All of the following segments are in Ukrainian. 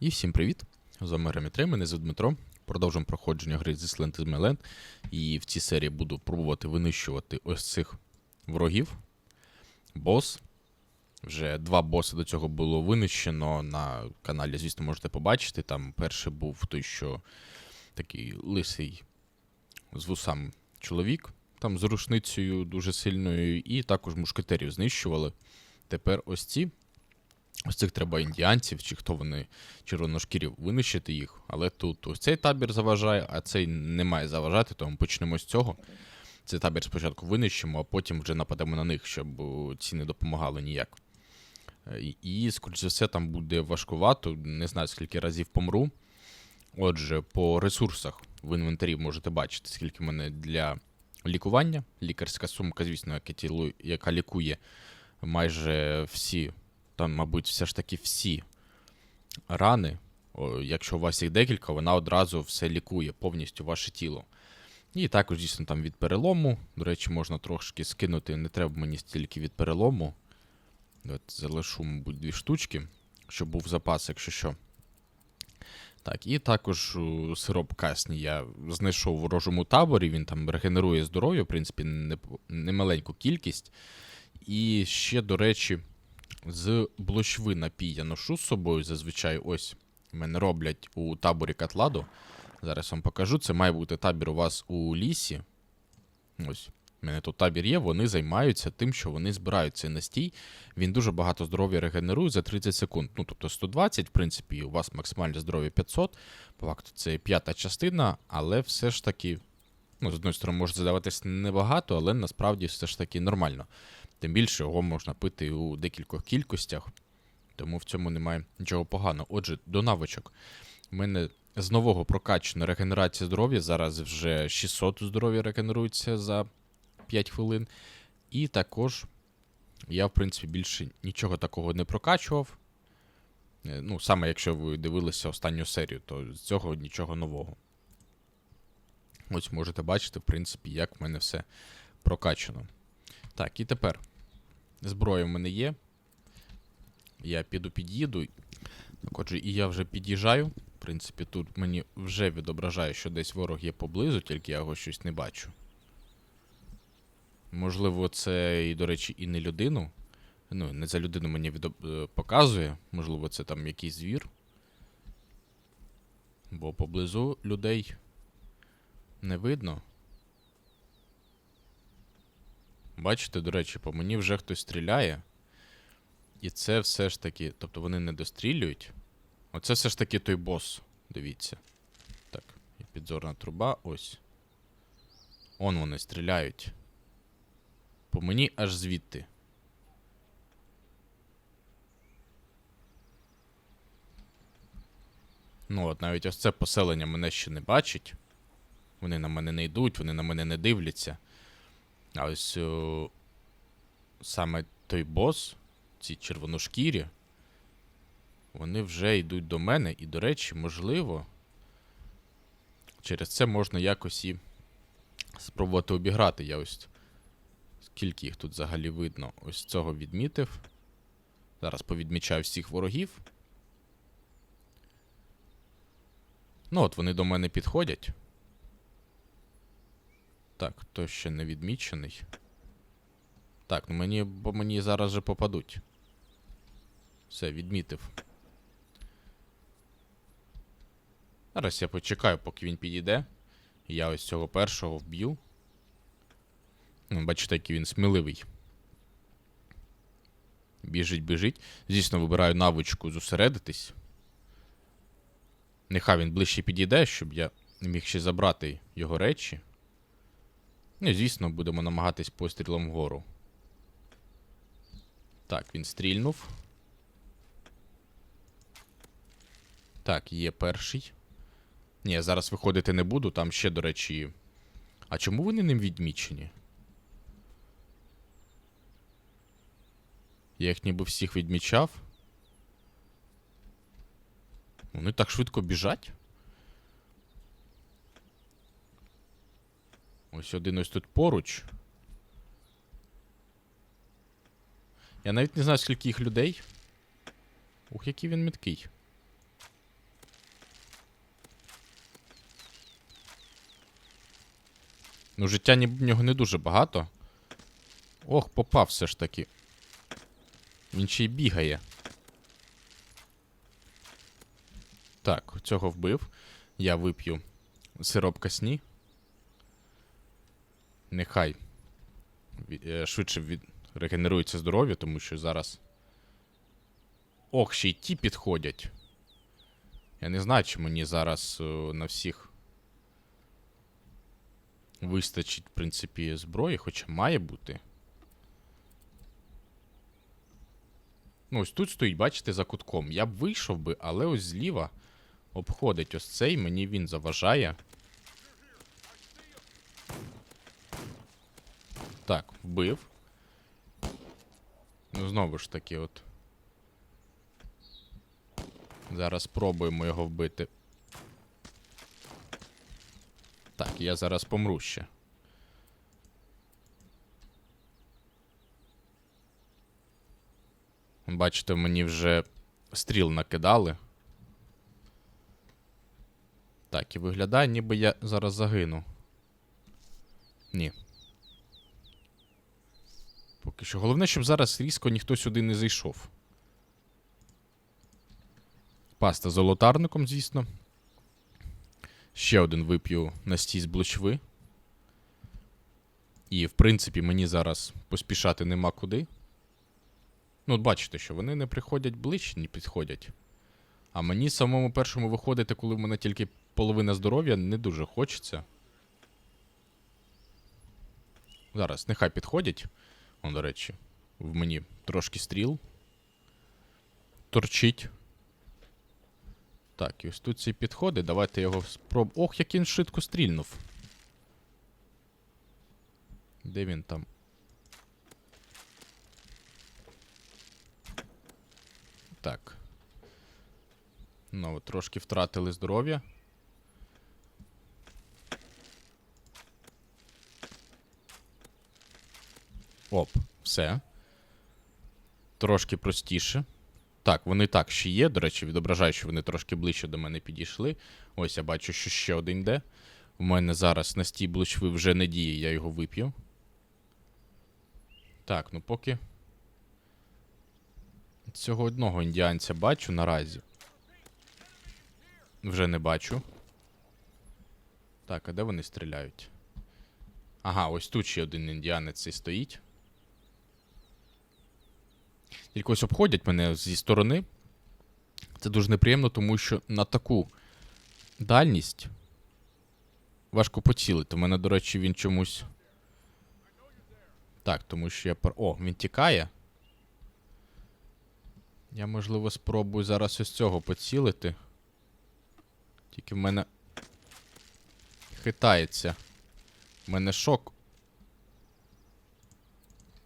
І всім привіт! З вами Ремітрей, мене звуть Дмитро. Продовжуємо проходження гри зі Slant is Land. І в цій серії буду пробувати винищувати ось цих ворогів. Бос. Вже два боси до цього було винищено на каналі, звісно, можете побачити. Там перший був той, що такий лисий з вусам чоловік, там з рушницею дуже сильною, і також мушкетерів знищували. Тепер ось ці. Ось цих треба індіанців, чи хто вони червоношкірів, винищити їх. Але тут ось цей табір заважає, а цей не має заважати, тому почнемо з цього. Цей табір спочатку винищимо, а потім вже нападемо на них, щоб ці не допомагали ніяк. Е, і, скоріш за все, там буде важкувато, не знаю, скільки разів помру. Отже, по ресурсах в інвентарі можете бачити, скільки в мене для лікування. Лікарська сумка, звісно, яка лікує майже всі там, мабуть, все ж таки всі рани. Якщо у вас їх декілька, вона одразу все лікує повністю ваше тіло. І також, дійсно, там від перелому. До речі, можна трошки скинути. Не треба мені стільки від перелому. От залишу, мабуть, дві штучки, щоб був запас, якщо що. Так, і також сироп касні я знайшов в ворожому таборі. Він там регенерує здоров'я, в принципі, немаленьку кількість. І ще, до речі, з блощви напій я ношу з собою. Зазвичай ось мене роблять у таборі Катладу. Зараз вам покажу. Це має бути табір у вас у лісі. Ось. У мене тут табір є, вони займаються тим, що вони збирають цей настій. Він дуже багато здоров'я регенерує за 30 секунд. Ну, тобто 120, в принципі, у вас максимальне здоров'я 500. По факту це п'ята частина, але все ж таки, ну, з одної сторони, може задаватись небагато, але насправді все ж таки нормально. Тим більше його можна пити у декількох кількостях, тому в цьому немає нічого поганого. Отже, до навичок. У мене з нового прокачана регенерація здоров'я. Зараз вже 600 здоров'я регенерується за 5 хвилин. І також я, в принципі, більше нічого такого не прокачував. Е, Ну, саме якщо ви дивилися останню серію, то з цього нічого нового. Ось можете бачити, в принципі, як в мене все прокачано. Так, і тепер. Зброя в мене є. Я піду під'їду. Так, отже, і я вже під'їжджаю. В принципі, тут мені вже відображає, що десь ворог є поблизу, тільки я його щось не бачу. Можливо, це, і, до речі, і не людину. Ну, не за людину мені відо... е, показує. Можливо, це там якийсь звір. Бо поблизу людей не видно. Бачите, до речі, по мені вже хтось стріляє. І це все ж таки. Тобто вони не дострілюють. Оце все ж таки той бос. Дивіться. Так, і підзорна труба. Ось. Он вони стріляють. По мені аж звідти. Ну, от навіть ось це поселення мене ще не бачить. Вони на мене не йдуть, вони на мене не дивляться. А ось о, саме той бос, ці червоношкірі, вони вже йдуть до мене, і, до речі, можливо, через це можна якось і спробувати обіграти. Я ось скільки їх тут взагалі видно. Ось цього відмітив. Зараз повідмічаю всіх ворогів. Ну, от вони до мене підходять. Так, хто ще не відмічений. Так, ну мені, бо мені зараз же попадуть. Все, відмітив. Зараз я почекаю, поки він підійде. Я ось цього першого вб'ю. Ну, бачите, який він сміливий. Біжить, біжить. Звісно, вибираю навичку зосередитись. Нехай він ближче підійде, щоб я міг ще забрати його речі. Ну, звісно, будемо намагатись пострілом вгору. Так, він стрільнув. Так, є перший. Ні, я зараз виходити не буду, там ще, до речі. А чому вони ним відмічені? Я їх ніби всіх відмічав. Вони так швидко біжать. Ось один ось тут поруч. Я навіть не знаю, скільки їх людей. Ух, який він міткий. Ну, життя ні, в нього не дуже багато. Ох, попав все ж таки. Він ще й бігає. Так, цього вбив. Я вип'ю сиропка сні. Нехай е, швидше від... регенерується здоров'я, тому що зараз. Ох, ще й ті підходять. Я не знаю, чи мені зараз е, на всіх вистачить, в принципі, зброї, хоча має бути. Ну, ось тут стоїть, бачите, за кутком. Я б вийшов би, але ось зліва обходить ось цей, мені він заважає. Так, вбив. Ну, знову ж таки, от. Зараз спробуємо його вбити. Так, я зараз помру ще. Бачите, мені вже стріл накидали. Так, і виглядає, ніби я зараз загину. Ні. Поки що. Головне, щоб зараз різко ніхто сюди не зайшов. Паста з золотарником, звісно. Ще один вип'ю настій з блочви. І, в принципі, мені зараз поспішати нема куди. Ну, от бачите, що вони не приходять ближче, не підходять. А мені самому першому виходити, коли в мене тільки половина здоров'я, не дуже хочеться. Зараз, нехай підходять. О, до речі, в мені трошки стріл. Торчить. Так, і ось тут ці підходи. Давайте його спроб. Ох, як він швидко стрільнув. Де він там? Так. Ну, трошки втратили здоров'я. Оп, все. Трошки простіше. Так, вони так ще є. До речі, відображаю, що вони трошки ближче до мене підійшли. Ось я бачу, що ще один йде. У мене зараз настій блочви вже не діє, я його вип'ю. Так, ну поки. Цього одного індіанця бачу наразі. Вже не бачу. Так, а де вони стріляють? Ага, ось тут ще один індіанець і стоїть. Тільки ось обходять мене зі сторони. Це дуже неприємно, тому що на таку дальність важко поцілити. У мене, до речі, він чомусь. Так, тому що я. О, він тікає. Я, можливо, спробую зараз ось цього поцілити. Тільки в мене. Хитається. У мене шок.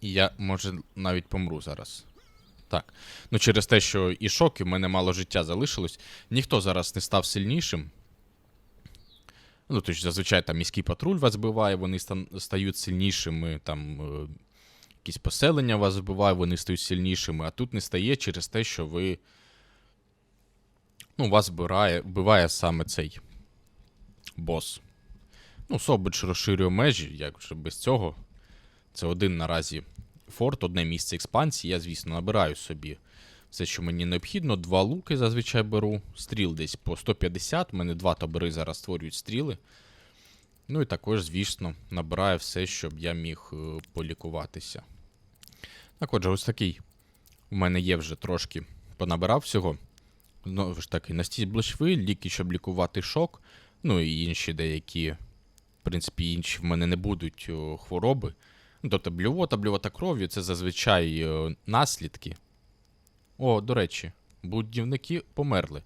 І я, може, навіть помру зараз. Так. Ну, через те, що і шок, і в мене мало життя залишилось. Ніхто зараз не став сильнішим. Ну, тобто, зазвичай там міський патруль вас збиває, вони стають сильнішими, там е, якісь поселення вас збиває, вони стають сильнішими, а тут не стає через те, що ви. Ну, вас вбирає, вбиває саме цей бос. Ну, Собич розширює межі, як же без цього. Це один наразі форт, одне місце експансії. Я, звісно, набираю собі все, що мені необхідно. Два луки зазвичай беру. Стріл десь по 150. У мене два табори зараз створюють стріли. Ну і також, звісно, набираю все, щоб я міг е, полікуватися. Так, отже, ось такий. У мене є вже трошки понабирав всього. Знову ж таки, настій блочви, ліки, щоб лікувати шок. Ну і інші деякі, в принципі, інші в мене не будуть хвороби. Тобто блювота, блювота кров'ю це зазвичай е, наслідки. О, до речі, будівники померли.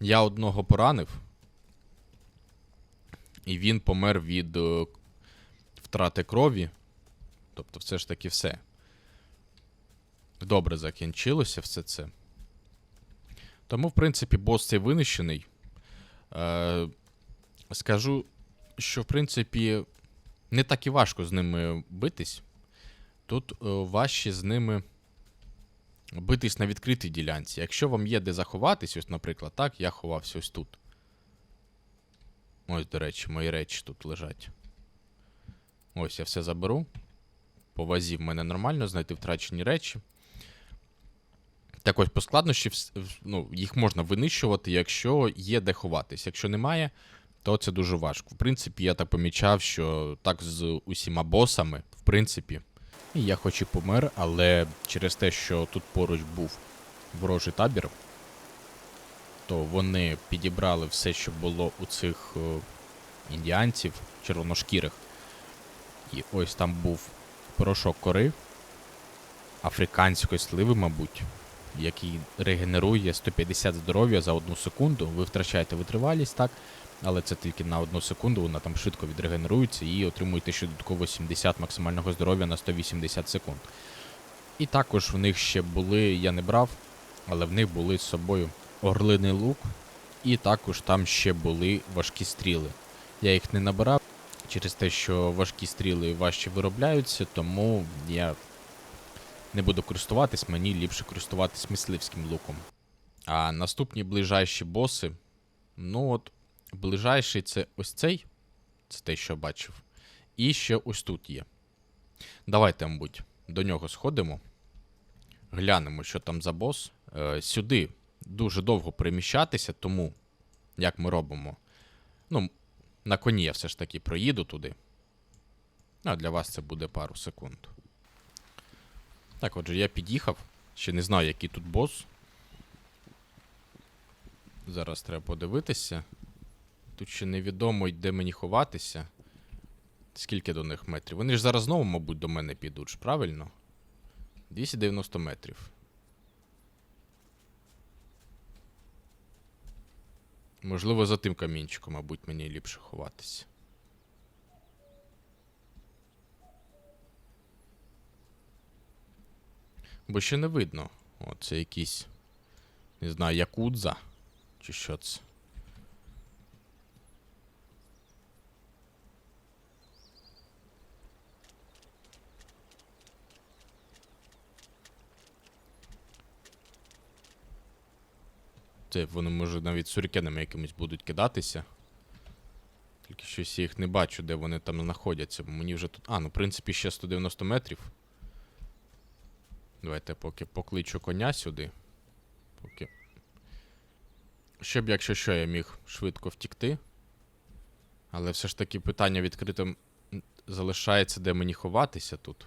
Я одного поранив, і він помер від е, втрати крові. Тобто, все ж таки все. Добре закінчилося все це. Тому, в принципі, бос цей винищений. Е, скажу, що, в принципі, не так і важко з ними битись. Тут е, важче з ними битись на відкритій ділянці. Якщо вам є де заховатись, ось, наприклад, так, я ховався ось тут. Ось, до речі, мої речі тут лежать. Ось я все заберу. По вазі в мене нормально знайти втрачені речі. Так ось по складнощі ну, їх можна винищувати, якщо є де ховатись. Якщо немає, то це дуже важко. В принципі, я так помічав, що так з усіма босами, в принципі, я хоч і помер, але через те, що тут поруч був ворожий табір, то вони підібрали все, що було у цих е, індіанців, червоношкірих. І ось там був порошок кори, африканської сливи, мабуть, який регенерує 150 здоров'я за одну секунду. Ви втрачаєте витривалість, так, але це тільки на одну секунду, вона там швидко відрегенерується і отримуєте ще додатково 70 максимального здоров'я на 180 секунд. І також в них ще були, я не брав, але в них були з собою орлиний лук, і також там ще були важкі стріли. Я їх не набирав через те, що важкі стріли важче виробляються, тому я не буду користуватись, мені ліпше користуватись мисливським луком. А наступні ближайші боси. Ну от, ближайший це ось цей. Це те, що бачив. І ще ось тут є. Давайте, мабуть, до нього сходимо. Глянемо, що там за бос. Е, сюди дуже довго переміщатися, тому як ми робимо. Ну, на коні я все ж таки проїду туди. А для вас це буде пару секунд. Так, отже, я під'їхав. Ще не знаю, який тут бос. Зараз треба подивитися. Тут ще невідомо, де мені ховатися. Скільки до них метрів? Вони ж зараз знову, мабуть, до мене підуть, правильно? 290 метрів. Можливо, за тим камінчиком, мабуть, мені ліпше ховатися. Бо ще не видно. О, це якийсь. Не знаю, якудза. Чи що це? Це вони, може, навіть сурікенами якимись будуть кидатися. Тільки щось я їх не бачу, де вони там знаходяться. Бо мені вже тут. А, ну, в принципі, ще 190 метрів. Давайте поки покличу коня сюди. Поки. Щоб, якщо що, я міг швидко втікти. Але все ж таки питання відкритим залишається, де мені ховатися тут.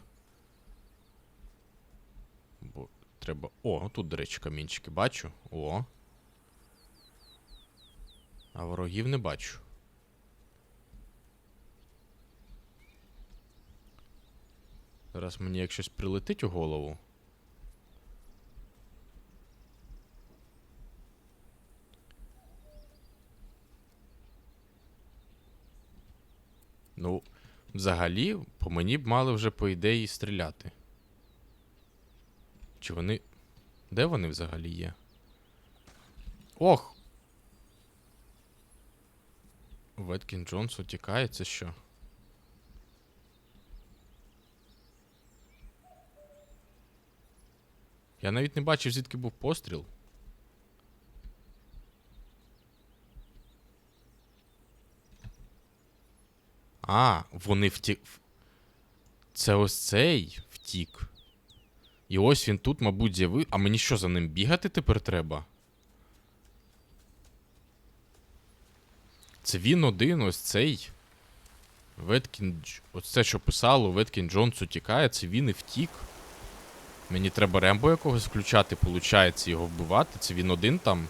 Бо треба. О, тут, до речі, камінчики бачу. О. А ворогів не бачу. Зараз мені як щось прилетить у голову. Ну, взагалі, по мені б мали вже по ідеї стріляти. Чи вони. Де вони взагалі є? Ох! Веткін Джонс утікає, це що? Я навіть не бачив, звідки був постріл. А, вони втік. Це ось цей втік. І ось він тут, мабуть, з'явив. А мені що за ним бігати тепер треба? Це він один, ось цей. Веткін. Ось це, що писало, Веткін Джонс утікає, це він і втік. Мені треба Рембо якогось включати, получається, його вбивати. Це він один там.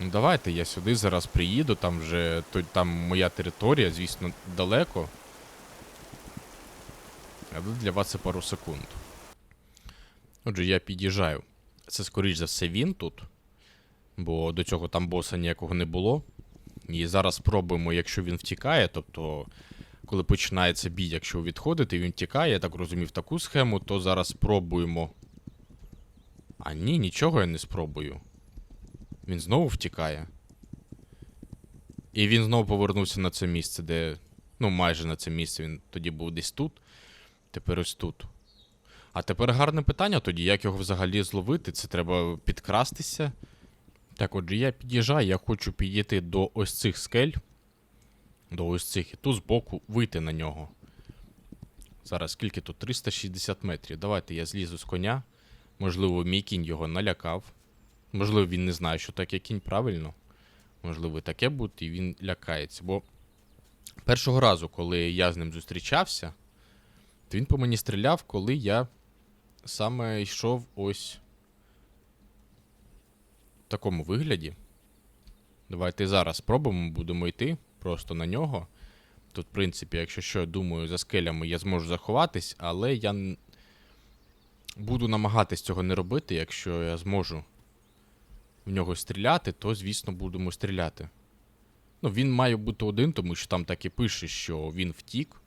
Ну давайте я сюди зараз приїду, там вже там моя територія, звісно, далеко. Але для вас це пару секунд. Отже, я під'їжджаю. Це, скоріш за все, він тут. Бо до цього там боса ніякого не було. І зараз спробуємо, якщо він втікає, тобто, коли починається бій, якщо відходити, він втікає, я так розумів таку схему, то зараз спробуємо. А ні, нічого я не спробую. Він знову втікає. І він знову повернувся на це місце, де. Ну, майже на це місце він тоді був десь тут. Тепер ось тут. А тепер гарне питання тоді, як його взагалі зловити? Це треба підкрастися. Так, отже, я під'їжджаю, я хочу підійти до ось цих скель. до ось цих і тут збоку вийти на нього. Зараз скільки тут? 360 метрів. Давайте я злізу з коня. Можливо, мій кінь його налякав. Можливо, він не знає, що таке кінь правильно. Можливо, таке буде, і він лякається. Бо першого разу, коли я з ним зустрічався, то він по мені стріляв, коли я саме йшов ось такому вигляді. Давайте зараз спробуємо, будемо йти просто на нього. Тут, в принципі, якщо що, думаю, за скелями я зможу заховатись, але я буду намагатись цього не робити. Якщо я зможу в нього стріляти, то, звісно, будемо стріляти. Ну, він має бути один, тому що там так і пише, що він втік.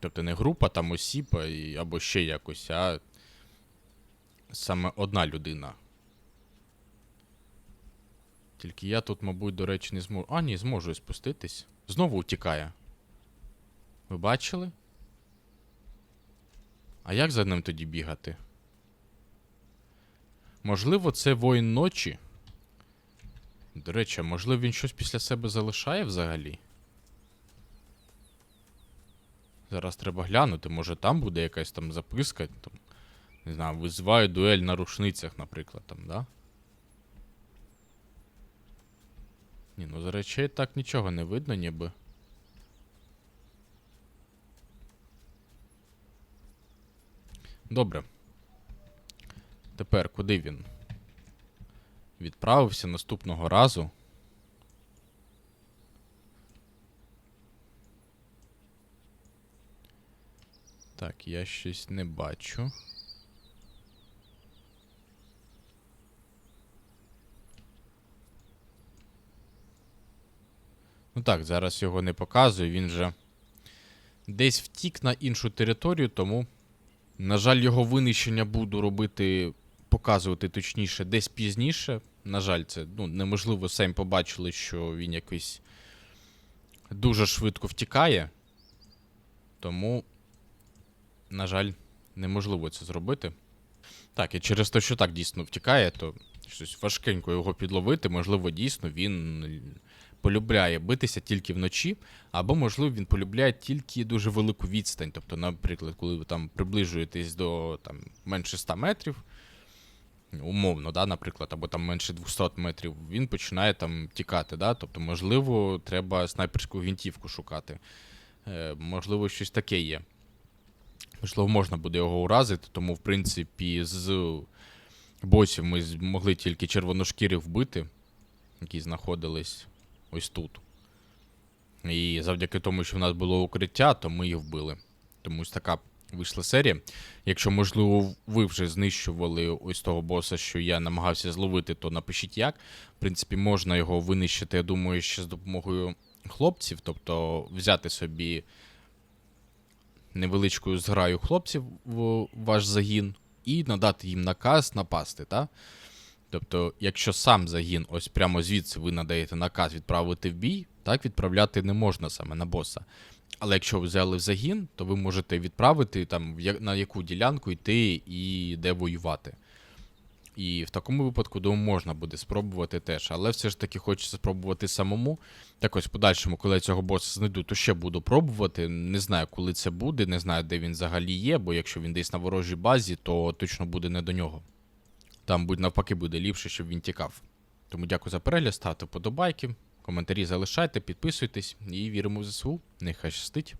Тобто не група там осіб або ще якось, а саме одна людина. Тільки я тут, мабуть, до речі, не зможу. А, ні, зможу спуститись. Знову утікає. Ви бачили? А як за ним тоді бігати? Можливо, це воїн ночі. До речі, можливо, він щось після себе залишає взагалі? Зараз треба глянути, може там буде якась там записка, там, не знаю, визиваю дуель на рушницях, наприклад, там, да? Ні, ну за речей так нічого не видно, ніби. Добре. Тепер куди він? Відправився наступного разу. Так, я щось не бачу. Ну так, зараз його не показую, він же десь втік на іншу територію, тому, на жаль, його винищення буду робити, показувати точніше, десь пізніше. На жаль, це ну, неможливо, самі побачили, що він якийсь дуже швидко втікає. Тому, на жаль, неможливо це зробити. Так, і через те, що так дійсно втікає, то щось важкенько його підловити. Можливо, дійсно він полюбляє битися тільки вночі, або, можливо, він полюбляє тільки дуже велику відстань. Тобто, наприклад, коли ви там приближуєтесь до там, менше 100 метрів, умовно, да, наприклад, або там менше 200 метрів, він починає там тікати. Да? Тобто, можливо, треба снайперську гвинтівку шукати. Е, можливо, щось таке є. Можливо, можна буде його уразити, тому, в принципі, з босів ми змогли тільки червоношкірих вбити, які знаходились ось тут. І завдяки тому, що в нас було укриття, то ми їх вбили. Тому ось така вийшла серія. Якщо, можливо, ви вже знищували ось того боса, що я намагався зловити, то напишіть як. В принципі, можна його винищити, я думаю, ще з допомогою хлопців, тобто взяти собі невеличкою зграю хлопців в ваш загін і надати їм наказ напасти, так? Тобто, якщо сам загін, ось прямо звідси ви надаєте наказ відправити в бій, так відправляти не можна саме на боса. Але якщо ви взяли в загін, то ви можете відправити там на яку ділянку йти і де воювати. І в такому випадку, думаю, можна буде спробувати теж. Але все ж таки хочеться спробувати самому. Так ось в подальшому, коли я цього боса знайду, то ще буду пробувати. Не знаю, коли це буде, не знаю, де він взагалі є, бо якщо він десь на ворожій базі, то точно буде не до нього. Там будь навпаки буде ліпше, щоб він тікав. Тому дякую за перегляд, ставте вподобайки, коментарі залишайте, підписуйтесь і віримо в ЗСУ. Нехай щастить.